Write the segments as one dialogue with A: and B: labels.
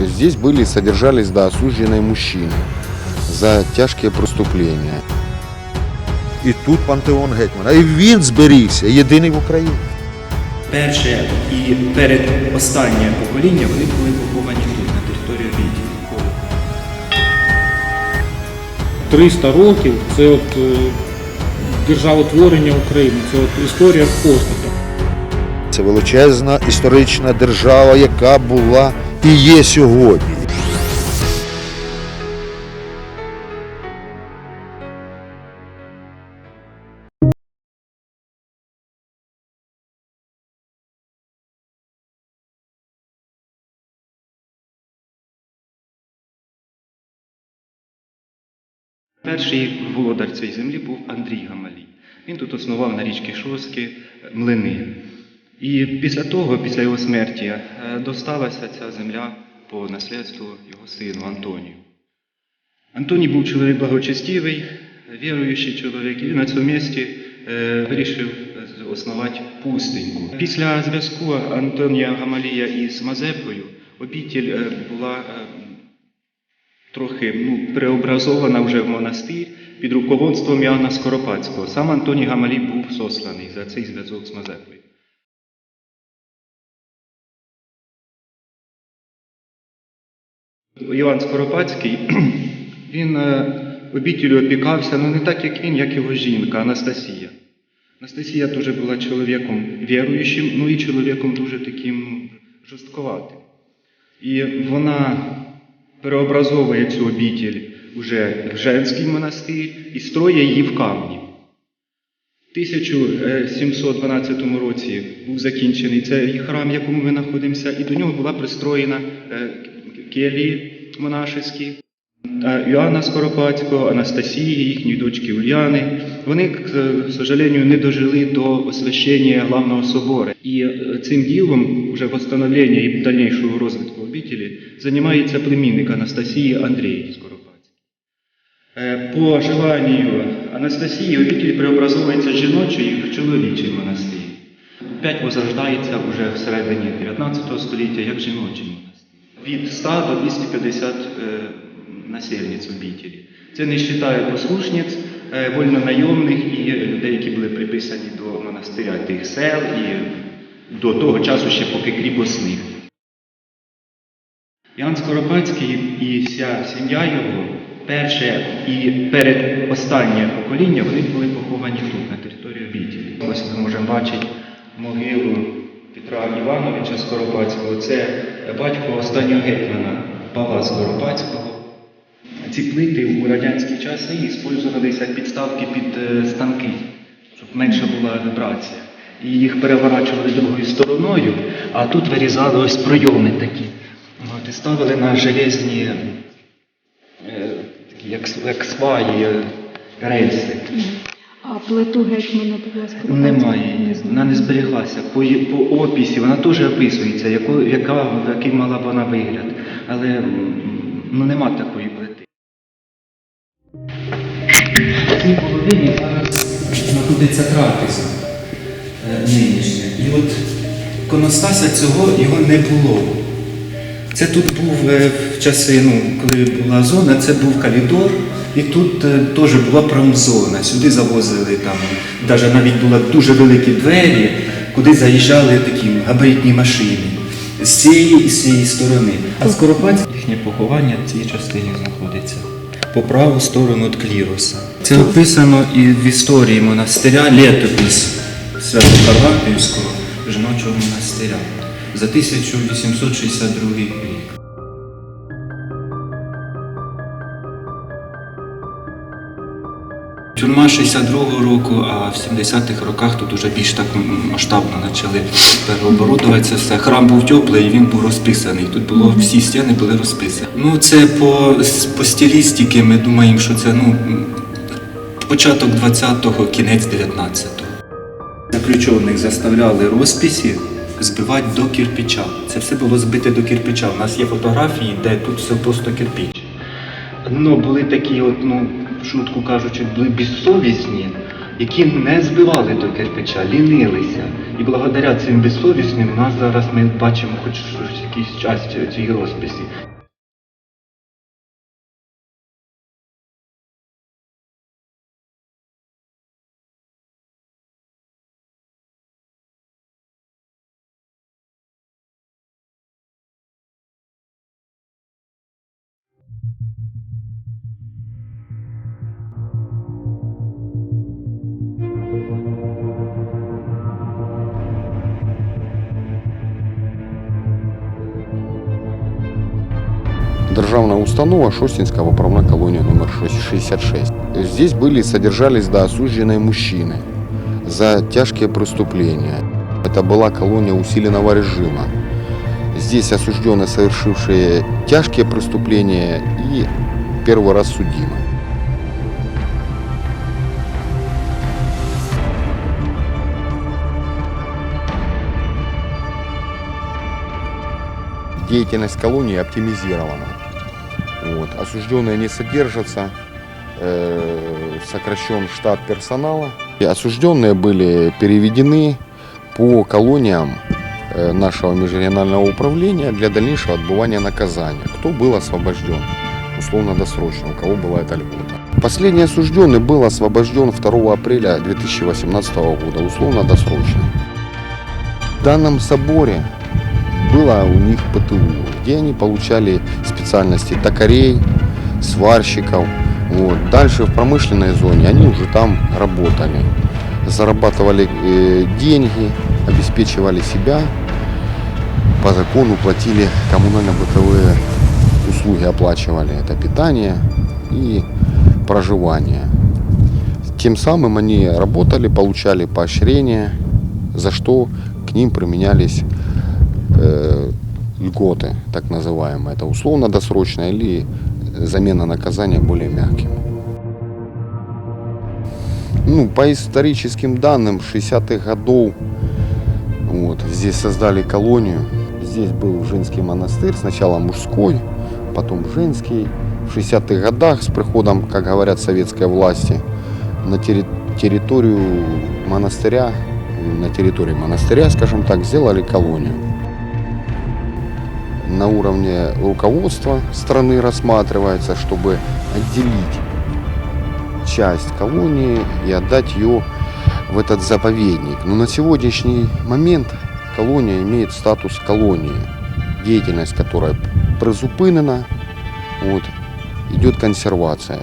A: То есть здесь были, содержались, да, осужденные мужчины за тяжкие преступления.
B: І тут пантеон гетьмана. І він зберігся, єдиний в Україні.
C: Перше і передостаннє покоління вони були поховані тут, на території Віді.
D: 300 років це от е, державотворення України, це от історія поступу.
B: Це величезна історична держава, яка була і є сьогодні.
C: Перший володар цієї землі був Андрій Гамалій. Він тут основав на річці Шоски млини. І після того, після його смерті, е, досталася ця земля по наслідству його сину Антонію. Антоній був чоловік благочестивий, віруючий чоловік, і на цьому місці е, вирішив е, основати пустиньку. Після зв'язку Антонія Гамалія із Мазепою обітіль була трохи ну, преобразована вже в монастир під руководством Іоанна Скоропадського. Сам Антоній Гамалій був сосланий за цей зв'язок з Мазепою. Іван Скоропадський, він е, обітілю опікався, ну не так, як він, як його жінка Анастасія. Анастасія теж була чоловіком віруючим, ну і чоловіком дуже таким ну, жорстковатим. І вона переобразовує цю обітіль уже в женський монастир і строє її в камні. В 1712 році був закінчений цей храм, в якому ми знаходимося, і до нього була пристроєна е, келії монашеські. Іоанна Скоропадського, Анастасії, їхньої дочки Ульяни. Вони, к сожалению, не дожили до освящення главного собору. І е, цим ділом, вже восстановлення і дальнішого розвитку обітелі, займається племінник Анастасії Андрій Скоропадський. Е, По желанню Анастасії обітель преобразовується з в чоловічий монастир. Опять возрождається вже всередині 19 століття як жіночий монастир. Від 100 до 250 е, насельниць обітелі. Це не вважає послушниць, е, вольнонайомних і людей, які були приписані до монастиря тих сел і до того часу ще поки кріпосних. Ян Скоропадський і вся сім'я його, перше і передостаннє покоління, вони були поховані тут, на території обітелі. Ось ми можемо бачити могилу Петра Івановича Скоропадського. Це батько останнього гетьмана Павла Скоропадського. Ці плити у радянські часи використовувалися як підставки під е, станки, щоб менша була вібрація. І їх переворачували другою стороною, а тут вирізали ось пройоми такі. От, і ставили на железні, е, такі, як, як сваї, е, рельси.
E: А плиту гетьмана Павла Скоропадського?
C: Немає її, вона не зберіглася. По, її- по описі вона теж описується, яко, яка, який мала б вона вигляд. Але м, ну, нема такої плити. В цій половині зараз знаходиться трапеза е, нинішня. І от коностася цього його не було. Це тут був е, в часи, ну, коли була зона, це був коридор, і тут е, теж була промзона. Сюди завозили там, навіть навіть були дуже великі двері, куди заїжджали такі габаритні машини з цієї і з цієї сторони. А Скоропадське їхнє поховання в цій частині знаходиться. По праву сторону від кліроса. Це описано і в історії монастиря літопис Свято-Карпатівського жіночого монастиря за 1862 рік. Тюрма 62-го року, а в 70-х роках тут вже більш так масштабно почали переоборудуватися все. Храм був теплий, він був розписаний. Тут було всі стіни були розписані. Ну це по, по стилістиці ми думаємо, що це ну початок 20-го, кінець 19-го. Заключених заставляли розписі збивати до кирпича. Це все було збите до кирпича. У нас є фотографії, де тут все просто кирпич. Ну, були такі, от, ну, шутку кажучи, були безсовісні, які не збивали до кирпича, лінилися. І благодаря цим безсовісним нас зараз ми бачимо хоч щось, якісь часті цієї розписі.
A: Державная установа Шостинская управная колония номер 66. Здесь были, содержались да, осужденные мужчины за тяжкие преступления. Это была колония усиленного режима. Здесь осужденные, совершившие тяжкие преступления и первый раз судимы. Деятельность колонии оптимизирована. Вот. Осужденные не содержатся, э, сокращен штат персонала. И осужденные были переведены по колониям э, нашего межрегионального управления для дальнейшего отбывания наказания. Кто был освобожден условно-досрочно, у кого была эта льгота. Последний осужденный был освобожден 2 апреля 2018 года, условно-досрочно. В данном соборе было у них ПТУ, где они получали специальности токарей, сварщиков. Вот. Дальше в промышленной зоне они уже там работали, зарабатывали э, деньги, обеспечивали себя, по закону платили коммунально-бытовые услуги, оплачивали это питание и проживание. Тем самым они работали, получали поощрение, за что к ним применялись э, льготы, так называемые. Это условно-досрочное или замена наказания более мягким. Ну, по историческим данным, 60-х годов вот, здесь создали колонию. Здесь был женский монастырь, сначала мужской, потом женский. В 60-х годах с приходом, как говорят, советской власти на терри- территорию монастыря, на территории монастыря, скажем так, сделали колонию на уровне руководства страны рассматривается, чтобы отделить часть колонии и отдать ее в этот заповедник. Но на сегодняшний момент колония имеет статус колонии, деятельность которой призупинена, вот, идет консервация.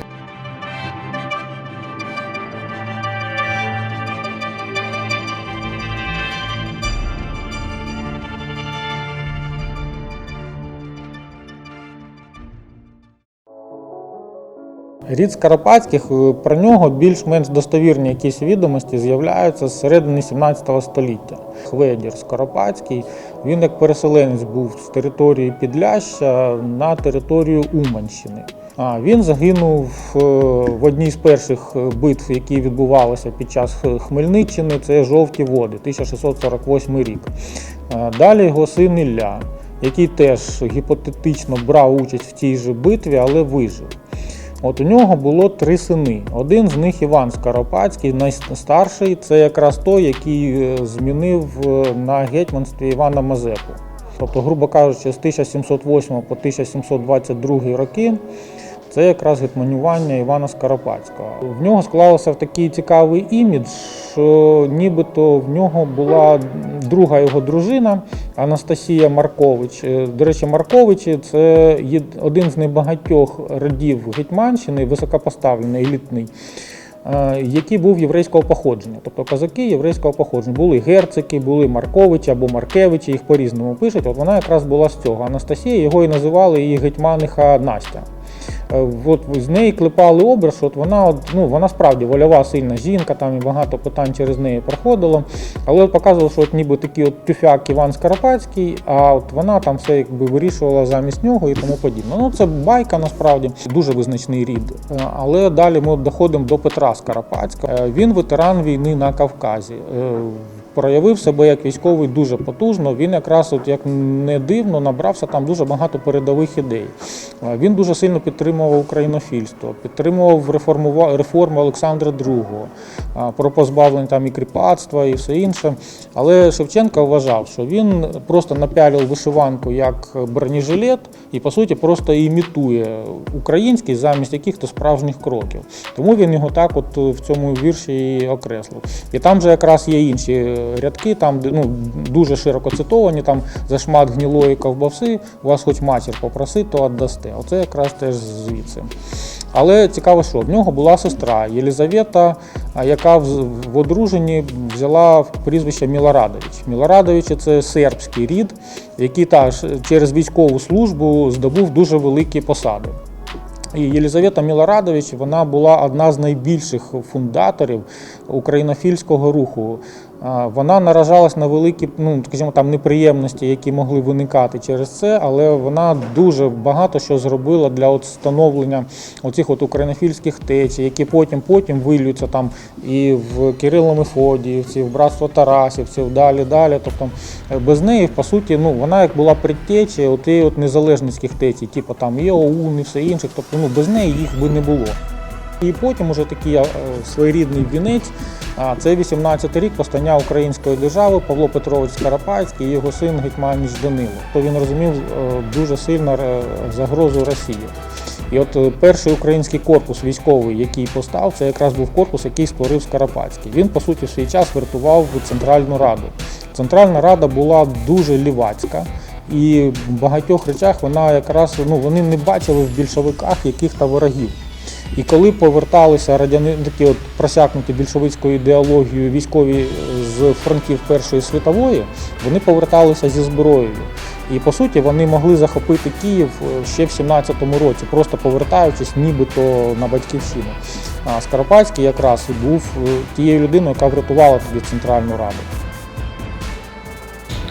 D: Рід Скоропадських, е, про нього більш-менш достовірні якісь відомості з'являються з середини 17 століття. Хведір Скоропадський, він як переселенець був з території Підляща на територію Уманщини. А він загинув е, в одній з перших е, битв, які відбувалися під час Хмельниччини. Це жовті води, 1648 рік. Далі його син Ілля, який теж гіпотетично брав участь в цій же битві, але вижив. От у нього було три сини. Один з них Іван Скоропадський, найстарший, це якраз той, який е, змінив е, на гетьманстві Івана Мазепу. Тобто, грубо кажучи, з 1708 по 1722 роки це якраз гетманювання Івана Скоропадського. В нього склалося такий цікавий імідж, що нібито в нього була друга його дружина Анастасія Маркович. Е, До речі, Марковичі це один з небагатьох родів Гетьманщини, високопоставлений, елітний. е, Який був єврейського походження, тобто козаки єврейського походження. Були герцики, були Марковичі або Маркевичі, їх по-різному пишуть. От вона якраз була з цього. Анастасія його і називали її гетьманиха Настя. Е, От з неї клепали образ, от вона, от, ну, вона справді вольова сильна жінка, там і багато питань через неї проходило. Але показувало, що от ніби такий от тюфяк Іван Скоропадський, а от вона там все якби вирішувала замість нього і тому подібне. Ну це байка насправді дуже визначний рід. Е, Але далі ми доходимо до Петра Скоропадського. Е, Він ветеран війни на Кавказі. Е, проявив себе як військовий дуже потужно. Він якраз, от як не дивно, набрався там дуже багато передових ідей. Е, Він дуже сильно підтримував українофільство, підтримував реформи Олександра II, е, про позбавлення там і кріпацтва і все інше. Але Шевченко вважав, що він просто напялив вишиванку як бронежилет і по суті просто імітує український замість яких-то справжніх кроків. Тому він його так, от в цьому вірші і окреслив. І там же якраз є інші рядки, там ну, дуже широко цитовані, там за шмат гнілої ковбаси вас хоч матір попроси, то віддасте. Оце якраз теж звідси. Але цікаво, що в нього була сестра Єлизавета, а, яка в, одруженні взяла прізвище Мілорадович. Мілорадович це сербський рід, який теж через військову службу здобув дуже великі посади. І Єлизавета Мілорадович вона була одна з найбільших фундаторів українофільського руху. Вона наражалась на великі, ну скажімо, там неприємності, які могли виникати через це, але вона дуже багато що зробила для от становлення оцих от українофільських течій, які потім потім вилюються там і в Кирило Мефодіївці, в братство Тарасівців, далі, далі. Тобто е, без неї, по суті, ну вона як була предтечія от от незалежницьких течій, типу там і ОУН, і все інших. Тобто, ну без неї їх би не було. І потім уже такий е, своєрідний вінець. Це 18-й рік постання української держави Павло Петрович Скарапатський і його син Гетьманіч Данило. То він розумів е, дуже сильно е, загрозу Росії. І от перший український корпус військовий, який постав, це якраз був корпус, який створив Скарапатський. Він, по суті, в свій час вартував Центральну Раду. Центральна Рада була дуже лівацька. І в багатьох речах вона якраз ну вони не бачили в більшовиках яких-то ворогів. І коли поверталися радяни такі от просякнуті більшовицькою ідеологією військові з фронтів Першої світової, вони поверталися зі зброєю. І по суті вони могли захопити Київ е, ще в 17-му році, просто повертаючись нібито на батьківщину. А Скоропадський якраз був е, тією людиною, яка врятувала тоді Центральну Раду.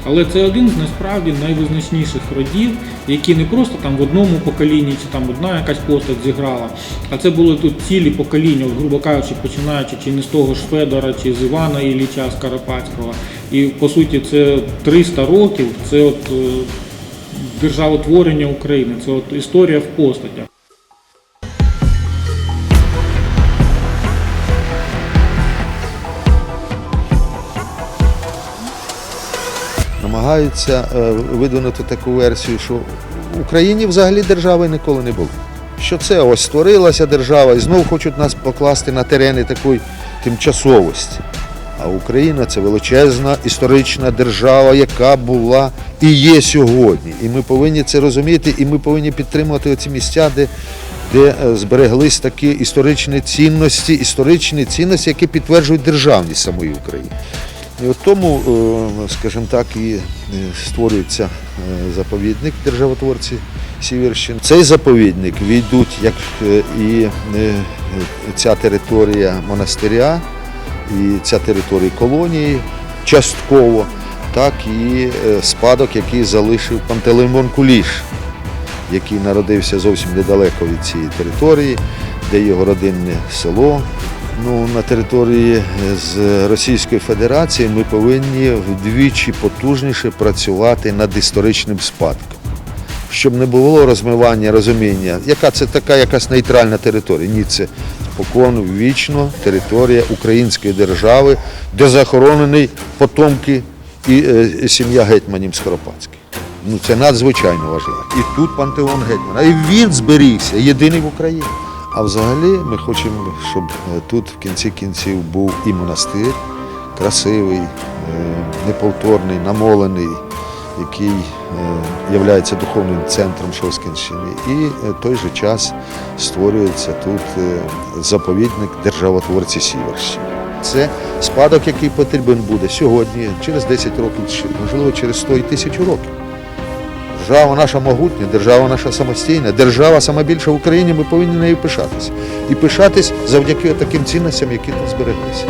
D: Але це один з насправді найвизначніших родів, які не просто там в одному поколінні чи там одна якась постать зіграла, а це були тут цілі покоління, грубо кажучи, починаючи чи не з того ж Федора, чи з Івана Ілліча Скоропадського. І по суті, це 300 років, це от е, державотворення України, це от історія в постатях.
B: Намагаються е, видвинути таку версію, що в Україні взагалі держави ніколи не було. Що це ось створилася держава і знову хочуть нас покласти на терени такої тимчасовості. А Україна це величезна історична держава, яка була і є сьогодні. І ми повинні це розуміти, і ми повинні підтримувати ці місця, де, де е, збереглись такі історичні цінності, історичні цінності, які підтверджують державність самої України. І от тому, е, скажімо так, і е, створюється е, заповідник державотворці Сіверщини. Цей заповідник війдуть як і ця територія монастиря, і ця територія колонії частково, так і спадок, який залишив Пантелеймон Куліш, який народився зовсім недалеко від цієї території, де його родинне село. Ну, на території е, з Російської Федерації ми повинні вдвічі потужніше працювати над історичним спадком, щоб не було розмивання розуміння, яка це така якась нейтральна територія. Ні, це покон вічно територія Української держави, де захоронені потомки і е, сім'я гетьманів Скоропадських. Ну це надзвичайно важливо. І тут пантеон гетьмана. І він зберігся, єдиний в Україні. А взагалі ми хочемо, щоб е, тут в кінці кінців був і монастир, красивий, е, неповторний, намолений, який є духовним центром Шоскінщини. І е, той же час створюється тут е, заповідник державотворці Сіверщини. Це спадок, який потрібен буде сьогодні, через 10 років, можливо, через 100 і тисячу років. Держава наша могутня, держава наша самостійна, держава сама більша в Україні, ми повинні нею пишатися. І пишатись завдяки таким цінностям, які тут збереглися.